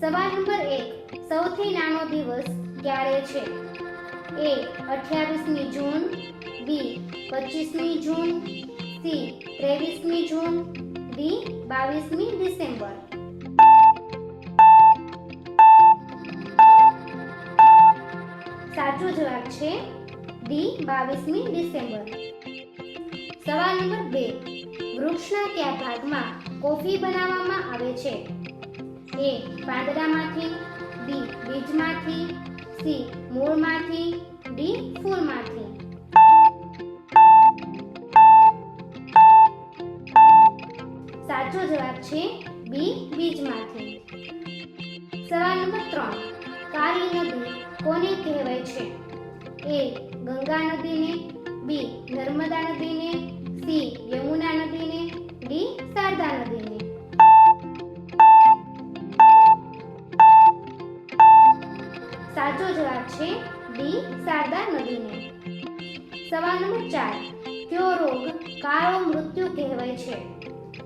સવાલ નંબર એક, સૌથી નાનો દિવસ ક્યારે છે? એ, અઠ્યાવીસમી જૂન, બી, પચીસમી જૂન, સી, ત્રેવીસમી જૂન, ડી, બાવીસમી ડિસેમ્બર. સાચો જવાબ છે ડી, બાવીસમી ડિસેમ્બર. સવાલ નંબર બે, વૃક્ષના કયા ભાગમાં કોફી બનાવવામાં આવે છે. એ પાંદડામાંથી, બી બીજમાંથી, સી મૂળમાંથી, ડી ફૂલમાંથી. સાચો જવાબ છે બી બીજમાંથી. સવાલ નંબર ત્રણ. કાળી નદી કોને કહેવાય છે? એ ગંગા નદીને, બી નર્મદા નદીને, સી યમુના નદીને, ડી શારદા નદીને. સાચો જવાબ છે ડી, શારદા નદીને. સવાલ નંબર ચાર. કયો રોગ કાળો મૃત્યુ કહેવાય છે?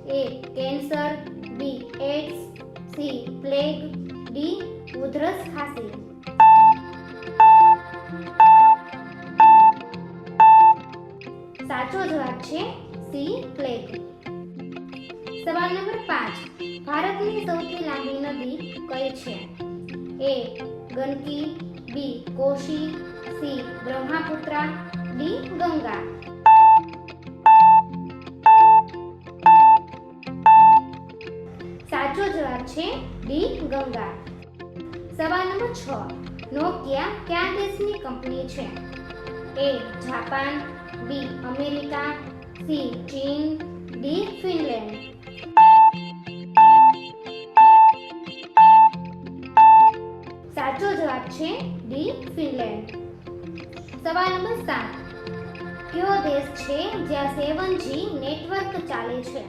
A, cancer, B AIDS C, plague, D, ઉધરસ ખાંસી. સાચો જવાબ છે સી, પ્લેગ. સવાલ નંબર પાંચ. ભારતની સૌથી લાંબી નદી કઈ છે? એ ગંદકી B Koshi C Brahmaputra D Ganga સાચો જવાબ છે ડી ગંગા સવાલ નંબર છ નોકિયા કયા દેશની કંપની છે A Japan B America C ચીન ડી ફિનલેન્ડ જવાબ છે ડી ફિનલેન્ડ. સવાલ નંબર સાત. કયો દેશ છે જ્યાં સેવન જી નેટવર્ક ચાલે છે?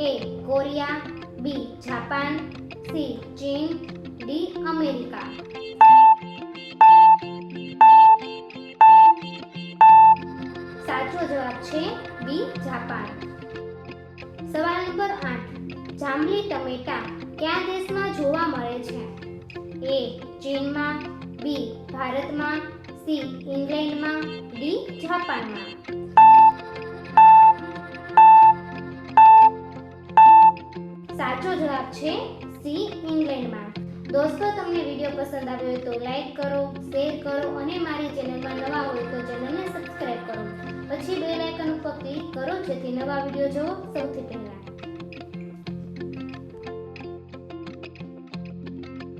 A Korea, B Japan, C ચીન, ડી અમેરિકા. સાચો જવાબ છે બી જાપાન. સવાલ નંબર આઠ. જાંબલી ટમેટા કયા દેશમાં જોવા મળે છે? એ ચીનમાં બી ભારતમાં સી ઇંગ્લેન્ડમાં ડી જાપાનમાં. સાચો જવાબ છે સી ઇંગ્લેન્ડમાં. દોસ્તો, તમને વીડિયો પસંદ આવ્યો હોય તો લાઈક કરો, શેર કરો અને મારી ચેનલમાં નવા હોય તો ચેનલને સબસ્ક્રાઇબ કરો. પછી બેલ આઇકન ઉપર ક્લિક કરો, જેથી નવા વીડિયો જોવો સૌથી પહેલા.